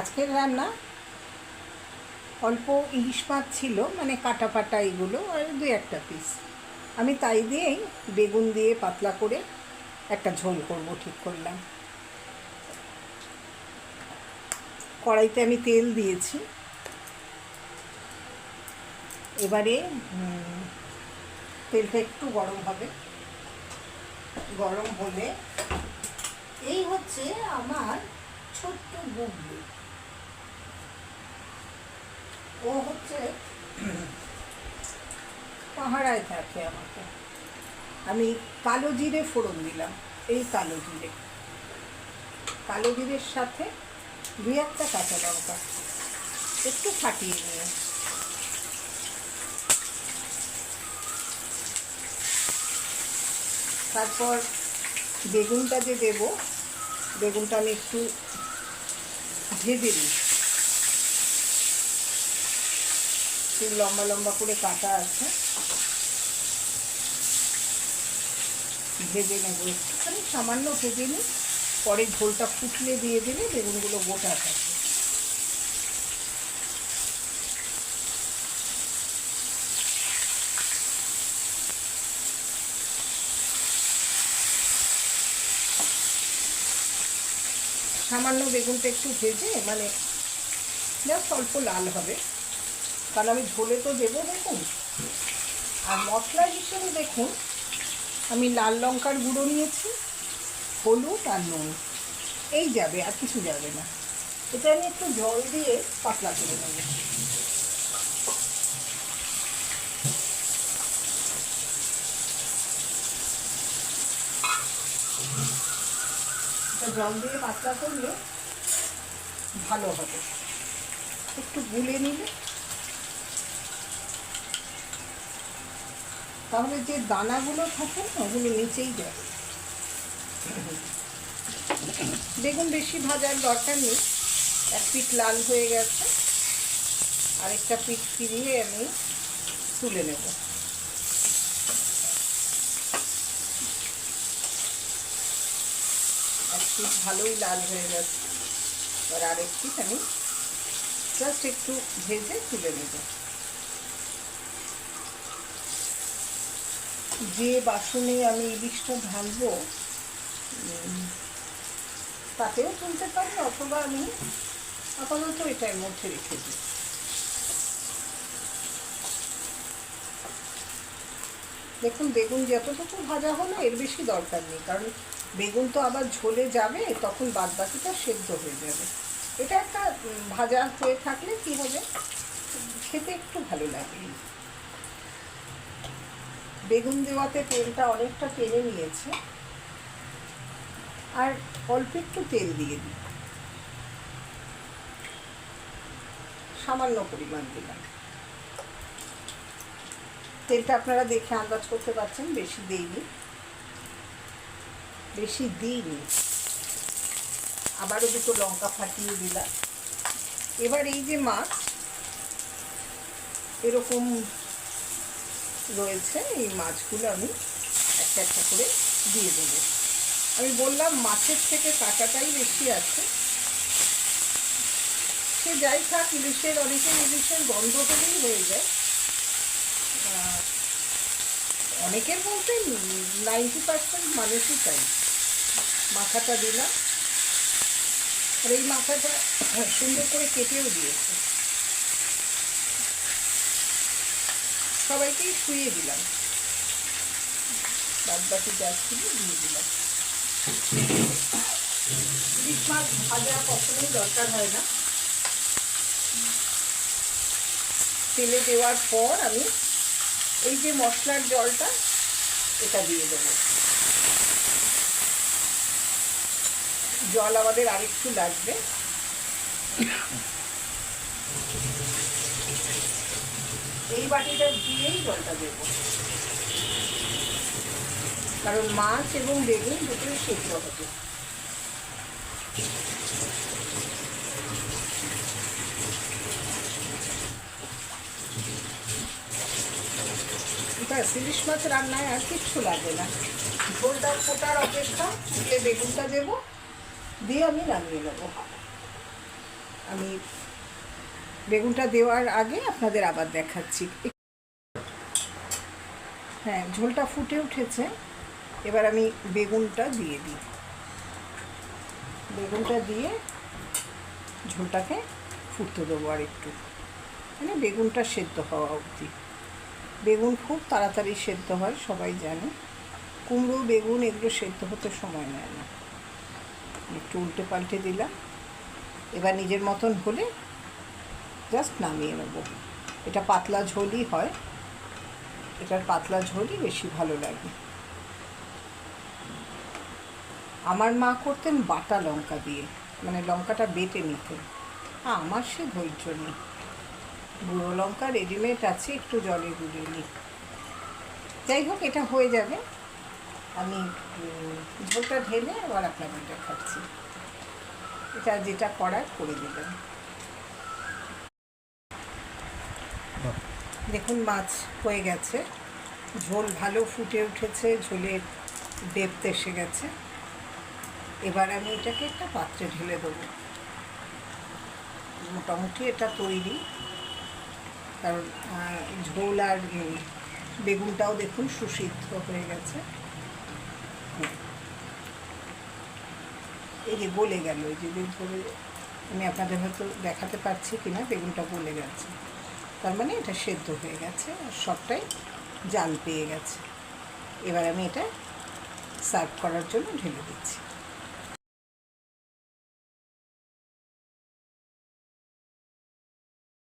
আজকের রান্না অল্প ইলিশ মাছ ছিল মানে কাটা পাটা এগুলো, আর দু একটা পিস আমি তাই দিয়েই বেগুন দিয়ে পাতলা করে একটা ঝোল করব, ঠিক করলাম। কড়াইতে আমি তেল দিয়েছি। এবারে তেলটা একটু গরম হবে। গরম হলে এই হচ্ছে আমার ছোট্ট গুগলি। ও হচ্ছে পাহারায় থাকে আমাকে। আমি কালো জিরে ফোড়ন দিলাম, এই কালো জিরে। কালো জিরের সাথে দুই একটা কাঁচা লঙ্কা একটু ফাটিয়ে নিয়ে। তারপর বেগুনটা যে দেব, বেগুনটা আমি একটু ভেজে নিই একটু লম্বা লম্বা করে কাটা আছে। ভেজে নেব। একটুখানি সামান্য ভেজে নিই, পরে ঝোলটা ফুটলে দিয়ে দিলে বেগুনগুলো গোটা থাকে সামান্য বেগুনটা একটু ভেজে মানে জাস্ট অল্প লাল হবে। কারণ আমি ঝোলে তো দেবো দেখুন। আর মশলা হিসেবে দেখুন, আমি লাল লঙ্কার গুঁড়ো নিয়েছি, হলুদ আর নুন। এই যাবে, আর কিছু যাবে না। এটা আমি একটু জল দিয়ে পাতলা করে নেব। জল দিয়ে পাতলা করলে ভালো হবে। একটু গুলে নিলে তাহলে যে দানাগুলো থাকে না, ওগুলো নিচেই যায়। বেগুন বেশি ভাজার দরকার নেই। এক পিঠ লাল হয়ে গেছে। আরেকটা পিঠ ফিরিয়ে আমি তুলে নেব। এক পিঠ ভালোই লাল হয়ে গেছে। এবার আরেক পিঠ আমি জাস্ট একটু ভেজে তুলে নেব। যে বাসনে আমি ইলিশটা ঢালবো তাতেও তুলতে পারি অথবা আমি আপাতত এটার মধ্যে রেখে দিই। দেখুন, বেগুন যতটুকু ভাজা হলো এর বেশি দরকার নেই, কারণ বেগুন তো আবার ঝোলে যাবে, তখন বাদ বাকিটা সেদ্ধ হয়ে যাবে। এটা একটা ভাজা হয়ে থাকলে কি হবে? খেতে একটু ভালো লাগে। বেগুন দেওয়াতে তেলটা অনেকটা টেনে নিয়েছে। আর অল্প একটু তেল দিয়ে দিই। সামান্য পরিমাণ দিলাম। তেলটা আপনারা দেখে আন্দাজ করতে পারছেন, বেশি দিইনি। বেশি দিইনি। আবারও দুটো লঙ্কা ফাটিয়ে দিলাম। এবার এই যে মাছ, এরকম রয়েছে, এই মাছগুলো আমি একটা একটা করে দিয়ে দেবো। আমি বললাম মাছের থেকে কাটাটাই বেশি আছে। সে যাই থাক, ইলিশের অনেকের ইলিশের গন্ধ হলেই হয়ে যায়। অনেকের বলতে নাইনটি পার্সেন্ট মানুষই চাই মাথাটা দিলাম। আর এই মাথাটা সুন্দর করে কেটেও দিয়েছে। সবাইকেই শুয়ে দিলাম। বাদ বাকি যা ছিল দিয়ে দিলাম। ইলিশ মাছ ভাজা কখনোই দরকার হয় না। তেলে দেওয়ার পর আমি এই যে মশলার জলটা, এটা দিয়ে দেবো। জল আমাদের আরেকটু লাগবে। এই বাটিটা দিয়েই জলটা দেবো কারণ মাছ এবং বেগুন দুটোই সেদ্ধ হবে। ইলিশ মাছ রান্নায় আর কিচ্ছু লাগে না। ঝোলটা ফোটার অপেক্ষা দিয়ে বেগুনটা দেবো, দিয়ে আমি নামিয়ে নেব। আমি বেগুনটা দেওয়ার আগে আপনাদের আবার দেখাচ্ছি। হ্যাঁ ঝোলটা ফুটে উঠেছে। এবার আমি বেগুনটা দিয়ে দিই। বেগুনটা দিয়ে ঝোলটাকে ফুটতে দেবো আর একটু। মানে বেগুনটা সেদ্ধ হওয়া অবধি। বেগুন খুব তাড়াতাড়ি সেদ্ধ হয়, সবাই জানে। কুমড়ো, বেগুন এগুলো সেদ্ধ হতে সময় নেয় না। একটু উল্টে পাল্টে দিলাম। এবার নিজের মতন হলে জাস্ট নামিয়ে নেব। এটা পাতলা ঝোলই হয়। এটার পাতলা ঝোলই বেশি ভালো লাগে। আমার মা করতেন বাটা লঙ্কা দিয়ে মানে লঙ্কাটা বেটে নিতেন। আ, আমার সে ধৈর্য নেই। গুঁড়ো লঙ্কা রেডিমেড আছে একটু জলে গুলিয়ে নিই যাই হোক এটা হয়ে যাবে। আমি ঝোলটা ঢেলে আবার আপনাদের দেখাচ্ছি। এটা যেটা করার করে দিলাম। দেখুন, মাছ হয়ে গেছে। ঝোল ভালো ফুটে উঠেছে, ঝোলের ডেপথ এসে গেছে। এবার আমি এটাকে একটা পাত্রে ঢেলে দেবো। মোটামুটি এটা তৈরি। কারণ ঝোল আর বেগুনটাও দেখুন সুসিদ্ধ হয়ে গেছে। এই যে গলে গেল, এই যে যে, ধরে আমি আপনাদের হয়তো দেখাতে পারছি কিনা, বেগুনটা গলে গেছে। তার মানে এটা সেদ্ধ হয়ে গেছে, আর সবটাই জাল পেয়ে গেছে। এবার আমি এটা সার্ভ করার জন্য ঢেলে দিচ্ছি।